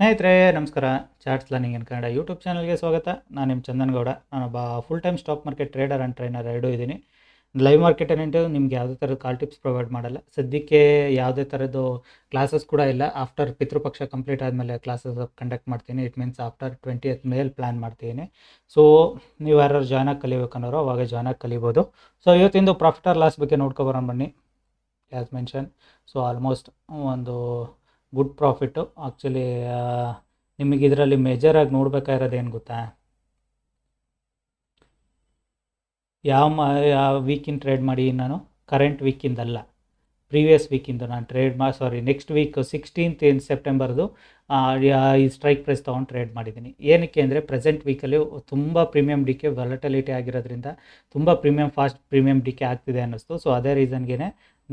ಸ್ನೇಹಿತರೆ, ನಮಸ್ಕಾರ. Charts learning in Kannada YouTube ಚಾನಲ್ಗೆ ಸ್ವಾಗತ. ನಾನು ನಿಮ್ಮ ಚಂದನ್ ಗೌಡ ನಾನೊಬ್ಬ full time stock market trader and trainer ಎರಡೂ ಇದ್ದೀನಿ. ಲೈವ್ ಮಾರ್ಕೆಟ್ ಏನಿಟ್ಟು ನಿಮ್ಗೆ ಯಾವುದೇ ಥರದ ಕಾಲ್ ಟಿಪ್ಸ್ ಪ್ರೊವೈಡ್ ಮಾಡಲ್ಲ. ಸದ್ಯಕ್ಕೆ ಯಾವುದೇ ಥರದ್ದು ಕ್ಲಾಸಸ್ ಕೂಡ ಇಲ್ಲ. ಆಫ್ಟರ್ ಪಿತೃಪಕ್ಷ ಕಂಪ್ಲೀಟ್ ಆದಮೇಲೆ ಕ್ಲಾಸಸ್ ಕಂಡಕ್ಟ್ ಮಾಡ್ತೀನಿ. It means after twenty eighth ಮೇಲೆ ಪ್ಲ್ಯಾನ್ ಮಾಡ್ತೀನಿ. ಸೊ ನೀವು ಯಾರು ಜಾಯ್ನ್ ಆಗಿ ಕಲಿಬೇಕನ್ನೋರು ಅವಾಗ ಜಾಯ್ನ್ ಆಗಿ ಕಲಿಬೋದು. ಸೊ ಇವತ್ತಿಂದು ಪ್ರಾಫಿಟ್ ಆರ್ ಲಾಸ್ ಬಗ್ಗೆ ನೋಡ್ಕೊಬರೋಣ ಬನ್ನಿ. ಆ್ಯಸ್ ಮೆನ್ಷನ್ ಸೊ ಆಲ್ಮೋಸ್ಟ್ ಒಂದು ಗುಡ್ ಪ್ರಾಫಿಟ್ಟು ಆ್ಯಕ್ಚುಲಿ ನಿಮಗೆ ಇದರಲ್ಲಿ ಮೇಜರಾಗಿ ನೋಡ್ಬೇಕಾಗಿರೋದು ಏನು ಗೊತ್ತಾ? ಯಾವ ಮ ಯಾವ ವೀಕಿಂದ ಟ್ರೇಡ್ ಮಾಡಿ ನಾನು? ಕರೆಂಟ್ ವೀಕಿಂದಲ್ಲ ಪ್ರೀವಿಯಸ್ ವೀಕಿಂದು ನಾನು ಟ್ರೇಡ್ ಮಾ sorry next week sixteenth in ಸೆಪ್ಟೆಂಬರ್ದು ಈ ಸ್ಟ್ರೈಕ್ ಪ್ರೈಸ್ ತೊಗೊಂಡು ಟ್ರೇಡ್ ಮಾಡಿದ್ದೀನಿ. ಏನಕ್ಕೆ ಅಂದರೆ ಪ್ರೆಸೆಂಟ್ ವೀಕಲ್ಲಿ ತುಂಬ ಪ್ರೀಮಿಯಂ ಡಿ ಕೆ ವಾಲಟಿಲಿಟಿ ಆಗಿರೋದ್ರಿಂದ ತುಂಬ premium fast premium decay ಆಗ್ತಿದೆ ಅನ್ನಿಸ್ತು. ಸೊ ಅದೇ ರೀಸನ್ಗೆ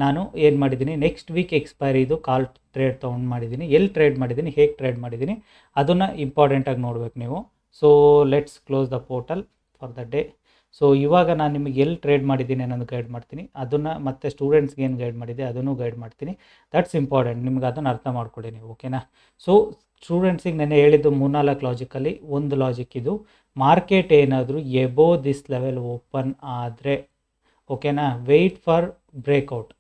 ನಾನು ಏನು ಮಾಡಿದ್ದೀನಿ? ನೆಕ್ಸ್ಟ್ ವೀಕ್ ಎಕ್ಸ್ಪೈರಿದು ಕಾಲ್ ಟ್ರೇಡ್ ತೊಗೊಂಡು ಮಾಡಿದ್ದೀನಿ. ಎಲ್ಲಿ ಟ್ರೇಡ್ ಮಾಡಿದ್ದೀನಿ? ಹೇಗೆ ಟ್ರೇಡ್ ಮಾಡಿದ್ದೀನಿ? ಅದನ್ನು ಇಂಪಾರ್ಟೆಂಟಾಗಿ ನೋಡ್ಬೇಕು ನೀವು. So let's close the portal for the day so ಇವಾಗ ನಾನು ನಿಮಗೆ ಎಲ್ಲಿ ಟ್ರೇಡ್ ಮಾಡಿದ್ದೀನಿ ಅನ್ನೋದು ಗೈಡ್ ಮಾಡ್ತೀನಿ. ಅದನ್ನು ಮತ್ತು ಸ್ಟೂಡೆಂಟ್ಸ್ಗೆ ಏನು ಗೈಡ್ ಮಾಡಿದೆ ಅದನ್ನು ಗೈಡ್ ಮಾಡ್ತೀನಿ. ದಟ್ಸ್ ಇಂಪಾರ್ಟೆಂಟ್ ನಿಮ್ಗೆ ಅದನ್ನು ಅರ್ಥ ಮಾಡ್ಕೊಳ್ಳಿ ನೀವು ಓಕೆನಾ ಸೊ ಸ್ಟೂಡೆಂಟ್ಸಿಗೆ ನೆನೆ ಹೇಳಿದ್ದು ಮೂರ್ನಾಲ್ಕು ಲಾಜಿಕಲ್ಲಿ ಒಂದು ಲಾಜಿಕ್ ಇದು. ಮಾರ್ಕೆಟ್ ಏನಾದರೂ ಎಬೋ ದಿಸ್ ಲೆವೆಲ್ ಓಪನ್ ಆದರೆ ಓಕೆನಾ wait for breakout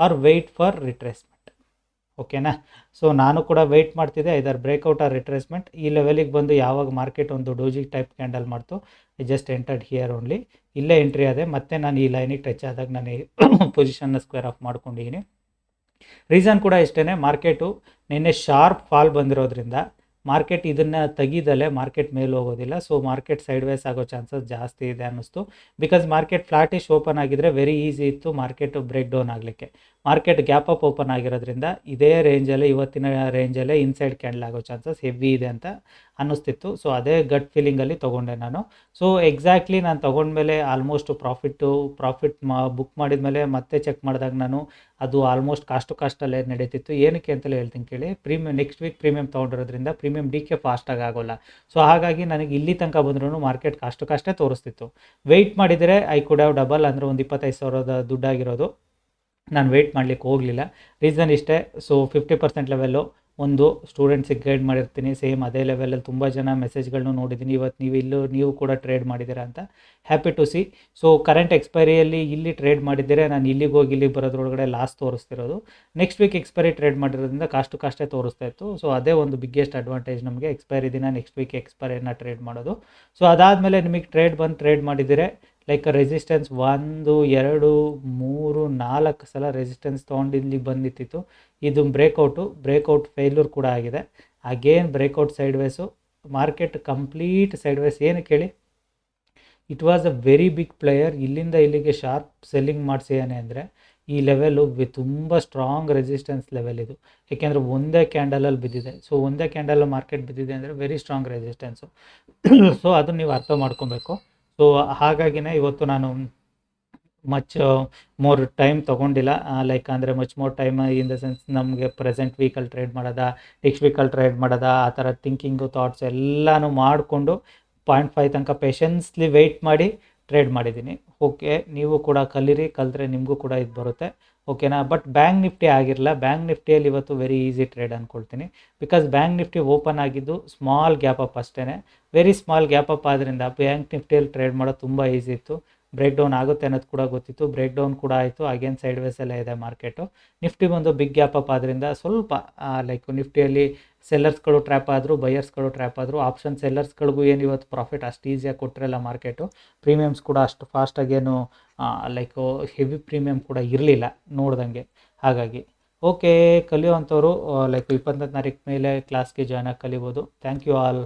or wait for retracement ಓಕೆನಾ ಸೊ ನಾನು ಕೂಡ ವೆಯ್ಟ್ ಮಾಡ್ತಿದ್ದೆ ಇದರ ಬ್ರೇಕ್ಔಟ್ ಆರ್ ರಿಟ್ರೇಸ್ಮೆಂಟ್ ಈ ಲೆವೆಲಿಗೆ ಬಂದು ಯಾವಾಗ ಮಾರ್ಕೆಟ್ ಒಂದು ಡೋಜಿ ಟೈಪ್ ಕ್ಯಾಂಡಲ್ ಮಾಡ್ತು I just entered here only ಇಲ್ಲೇ ಎಂಟ್ರಿ ಆದೆ, ಮತ್ತೆ ನಾನು ಈ ಲೈನಿಗೆ ಟಚ್ ಆದಾಗ ನಾನು ಪೊಸಿಷನ್ನ ಸ್ಕ್ವೇರ್ ಆಫ್ ಮಾಡ್ಕೊಂಡಿದ್ದೀನಿ ರೀಸನ್ ಕೂಡ ಇಷ್ಟೇ ಮಾರ್ಕೆಟು ನಿನ್ನೆ ಶಾರ್ಪ್ ಫಾಲ್ ಬಂದಿರೋದ್ರಿಂದ ಮಾರ್ಕೆಟ್ ಇದನ್ನ ತೆಗಿದಲೆ ಮಾರ್ಕೆಟ್ ಮೇಲೆ ಹೋಗೋದಿಲ್ಲ. ಸೊ ಮಾರ್ಕೆಟ್ ಸೈಡ್ ವೈಸ್ ಆಗೋ ಚಾನ್ಸಸ್ ಜಾಸ್ತಿ ಇದೆ ಅನ್ನಿಸ್ತು. ಬಿಕಾಸ್ ಮಾರ್ಕೆಟ್ ಫ್ಲಾಟಿಶ್ ಓಪನ್ ಆಗಿದ್ರೆ ವೆರಿ ಈಸಿ ಇತ್ತು ಮಾರ್ಕೆಟ್ ಬ್ರೇಕ್ ಡೌನ್ ಆಗಲಿಕ್ಕೆ. ಮಾರ್ಕೆಟ್ ಗ್ಯಾಪ್ ಅಪ್ ಓಪನ್ ಆಗಿರೋದ್ರಿಂದ ಇದೇ ರೇಂಜಲ್ಲೇ ಇವತ್ತಿನ ರೇಂಜಲ್ಲೇ ಇನ್ಸೈಡ್ ಕ್ಯಾಂಡಲ್ ಆಗೋ ಚಾನ್ಸಸ್ ಹೆವಿ ಇದೆ ಅಂತ ಅನ್ನಿಸ್ತಿತ್ತು. ಸೊ ಅದೇ ಗಟ್ ಫೀಲಿಂಗಲ್ಲಿ ತೊಗೊಂಡೆ ನಾನು. ಸೊ ಎಕ್ಸಾಕ್ಟ್ಲಿ ನಾನು ತೊಗೊಂಡ್ಮೇಲೆ ಆಲ್ಮೋಸ್ಟ್ ಪ್ರಾಫಿಟ್ಟು ಪ್ರಾಫಿಟ್ ಮಾ ಬುಕ್ ಮಾಡಿದ್ಮೇಲೆ ಮತ್ತೆ ಚೆಕ್ ಮಾಡಿದಾಗ ನಾನು ಅದು ಆಲ್ಮೋಸ್ಟ್ ಕಾಸ್ಟ್ ಕಾಸ್ಟಲ್ಲೇ ನಡೀತಿತ್ತು. ಏನಕ್ಕೆ ಅಂತಲೇ ಹೇಳ್ತೀನಿ ಕೇಳಿ. ಪ್ರೀಮಿಯಂ ನೆಕ್ಸ್ಟ್ ವೀಕ್ ಪ್ರೀಮಿಯಮ್ ತೊಗೊಂಡಿರೋದ್ರಿಂದ ಪ್ರೀಮಿಯಮ್ ಡಿ ಕೆ ಫಾಸ್ಟಾಗಿ ಆಗೋಲ್ಲ. ಸೊ ಹಾಗಾಗಿ ನನಗೆ ಇಲ್ಲಿ ತನಕ ಬಂದ್ರೂ ಮಾರ್ಕೆಟ್ ಕಷ್ಟ ಕಷ್ಟೇ ತೋರಿಸ್ತಿತ್ತು. ವೆಯ್ಟ್ ಮಾಡಿದರೆ ಐ ಕುಡ್ ಹ್ಯಾವ್ ಡಬಲ್ ಅಂದರೆ ಒಂದು ಇಪ್ಪತ್ತೈದು ಸಾವಿರದ ದುಡ್ಡಾಗಿರೋದು. ನಾನು ವೆಯ್ಟ್ ಮಾಡಲಿಕ್ಕೆ ಹೋಗಲಿಲ್ಲ. ರೀಸನ್ ಇಷ್ಟೇ. ಸೊ ಫಿಫ್ಟಿ ಪರ್ಸೆಂಟ್ ಲೆವೆಲ್ಲು ಒಂದು ಸ್ಟೂಡೆಂಟ್ಸಿಗೆ ಗೈಡ್ ಮಾಡಿರ್ತೀನಿ. ಸೇಮ್ ಅದೇ ಲೆವೆಲಲ್ಲಿ ತುಂಬ ಜನ ಮೆಸೇಜ್ಗಳನ್ನೂ ನೋಡಿದ್ದೀನಿ. ಇವತ್ತು ನೀವು ಇಲ್ಲೂ, ನೀವು ಕೂಡ ಟ್ರೇಡ್ ಮಾಡಿದ್ದೀರಾ ಅಂತ happy to see so current ಎಕ್ಸ್ಪೈರಿಯಲ್ಲಿ ಇಲ್ಲಿ ಟ್ರೇಡ್ ಮಾಡಿದ್ದರೆ? ನಾನು ಇಲ್ಲಿಗೆ ಹೋಗಿ ಇಲ್ಲಿಗೆ ಬರೋದ್ರೊಳಗಡೆ ಲಾಸ್ ತೋರಿಸ್ತಿರೋದು. ನೆಕ್ಸ್ಟ್ ವೀಕ್ ಎಕ್ಸ್ಪೈರಿ ಟ್ರೇಡ್ ಮಾಡಿರೋದ್ರಿಂದ ಕಾಸ್ಟ್ ಕಾಸ್ಟೇ ತೋರಿಸ್ತಾ ಇತ್ತು. ಸೊ ಅದೇ ಒಂದು ಬಿಗ್ಗೆಸ್ಟ್ ಅಡ್ವಾಂಟೇಜ್ ನಮಗೆ ಎಕ್ಸ್ಪೈರಿ ದಿನ ನೆಕ್ಸ್ಟ್ ವೀಕ್ ಎಕ್ಸ್ಪೈರಿಯನ್ನು ಟ್ರೇಡ್ ಮಾಡೋದು. ಸೊ ಅದಾದಮೇಲೆ ನಿಮಗೆ ಟ್ರೇಡ್ ಬಂದು ಟ್ರೇಡ್ ಮಾಡಿದರೆ ಲೈಕ್ ರೆಸಿಸ್ಟೆನ್ಸ್ ಒಂದು, ಎರಡು, ಮೂರು, ನಾಲ್ಕು ಸಲ ರೆಸಿಸ್ಟೆನ್ಸ್ ತೊಗೊಂಡು ಇಲ್ಲಿ ಬಂದಿತ್ತಿತ್ತು. ಇದು ಬ್ರೇಕೌಟು ಬ್ರೇಕೌಟ್ ಫೇಲ್ಯೂರ್ ಕೂಡ ಆಗಿದೆ. Again breakout sideways market complete sideways ಏನು ಕೇಳಿ? It was a very big player ಇಲ್ಲಿಂದ ಇಲ್ಲಿಗೆ ಶಾರ್ಪ್ ಸೆಲ್ಲಿಂಗ್ ಮಾಡಿಸಿಯಾನೆ ಅಂದರೆ, ಈ ಲೆವೆಲು ತುಂಬ ಸ್ಟ್ರಾಂಗ್ ರೆಸಿಸ್ಟೆನ್ಸ್ ಲೆವೆಲ್ ಇದು. ಏಕೆಂದರೆ ಒಂದೇ ಕ್ಯಾಂಡಲಲ್ಲಿ ಬಿದ್ದಿದೆ. ಸೊ ಒಂದೇ ಕ್ಯಾಂಡಲ್ ಮಾರ್ಕೆಟ್ ಬಿದ್ದಿದೆ ಅಂದರೆ ವೆರಿ ಸ್ಟ್ರಾಂಗ್ ರೆಸಿಸ್ಟೆನ್ಸು ಸೊ ಅದನ್ನು ನೀವು ಅರ್ಥ ಮಾಡ್ಕೊಬೇಕು. ಸೊ ಹಾಗಾಗಿನೇ ಇವತ್ತು ನಾನು ಮಚ್ ಮೋರ್ ಟೈಮ್ ತೊಗೊಂಡಿಲ್ಲ. ಲೈಕ್ ಅಂದರೆ much more time in the sense ನಮಗೆ ಪ್ರೆಸೆಂಟ್ ವೀಕಲ್ಲಿ ಟ್ರೇಡ್ ಮಾಡೋದ ನೆಕ್ಸ್ಟ್ ವೀಕಲ್ಲಿ ಟ್ರೇಡ್ ಮಾಡೋದ, ಆ ಥರ ಥಿಂಕಿಂಗು ಥಾಟ್ಸ್ ಎಲ್ಲನೂ ಮಾಡಿಕೊಂಡು ಪಾಯಿಂಟ್ ಫೈವ್ ತನಕ ಪೇಷನ್ಸ್ಲಿ ವೆಯ್ಟ್ ಮಾಡಿ ಟ್ರೇಡ್ ಮಾಡಿದ್ದೀನಿ. ಓಕೆ ನೀವು ಕೂಡ ಕಲೀರಿ ಕಲಿತ್ರೆ ನಿಮಗೂ ಕೂಡ ಇದು ಬರುತ್ತೆ. ಓಕೆನಾ ಬಟ್ ಬ್ಯಾಂಕ್ ನಿಫ್ಟಿ ಆಗಿರಲ್ಲ ಬ್ಯಾಂಕ್ ನಿಫ್ಟಿಯಲ್ಲಿ ಇವತ್ತು ವೆರಿ ಈಸಿ ಟ್ರೇಡ್ ಅಂದ್ಕೊಳ್ತೀನಿ ಬಿಕಾಸ್ ಬ್ಯಾಂಕ್ ನಿಫ್ಟಿ ಓಪನ್ ಆಗಿದ್ದು ಸ್ಮಾಲ್ ಗ್ಯಾಪ್ ಅಪ್ ಅಷ್ಟೇ ವೆರಿ ಸ್ಮಾಲ್ ಗ್ಯಾಪ್ ಅಪ್ ಆದ್ದರಿಂದ ಬ್ಯಾಂಕ್ ನಿಫ್ಟಿಯಲ್ಲಿ ಟ್ರೇಡ್ ಮಾಡೋದು ತುಂಬ ಈಸಿ ಇತ್ತು. ಬ್ರೇಕ್ ಡೌನ್ ಆಗುತ್ತೆ ಅನ್ನೋದು ಕೂಡ ಗೊತ್ತಿತ್ತು. ಬ್ರೇಕ್ ಡೌನ್ ಕೂಡ ಆಯಿತು. ಅಗೇನ್ ಸೈಡ್ ವೇಸಲ್ಲೇ ಇದೆ ಮಾರ್ಕೆಟು ನಿಫ್ಟಿ ಬಂದು ಬಿಗ್ ಗ್ಯಾಪ್ ಅಪ್ ಆದ್ದರಿಂದ ಸ್ವಲ್ಪ ಲೈಕ್ ನಿಫ್ಟಿಯಲ್ಲಿ ಸೆಲ್ಲರ್ಸ್ಗಳು ಟ್ರ್ಯಾಪ್ ಆದರೂ ಬಯರ್ಸ್ಗಳು ಟ್ರ್ಯಾಪ್ ಆದರು ಆಪ್ಷನ್ ಸೆಲ್ಲರ್ಸ್ಗಳಿಗೂ ಏನು ಇವತ್ತು ಪ್ರಾಫಿಟ್ ಅಷ್ಟು ಈಸಿಯಾಗಿ ಕೊಟ್ಟಿರಲ್ಲ ಮಾರ್ಕೆಟು ಪ್ರೀಮಿಯಮ್ಸ್ ಕೂಡ ಅಷ್ಟು ಫಾಸ್ಟಾಗೇನು ಲೈಕ್ ಹೆವಿ ಪ್ರೀಮಿಯಮ್ ಕೂಡ ಇರಲಿಲ್ಲ ನೋಡ್ದಂಗೆ. ಹಾಗಾಗಿ ಓಕೆ ಕಲಿಯುವಂಥವ್ರು ಲೈಕ್ ಇಪ್ಪತ್ತನೇ ತಾರೀಕು ಮೇಲೆ ಕ್ಲಾಸ್ಗೆ ಜಾಯ್ನ್ ಆಗಿ ಕಲಿಬೋದು. Thank you all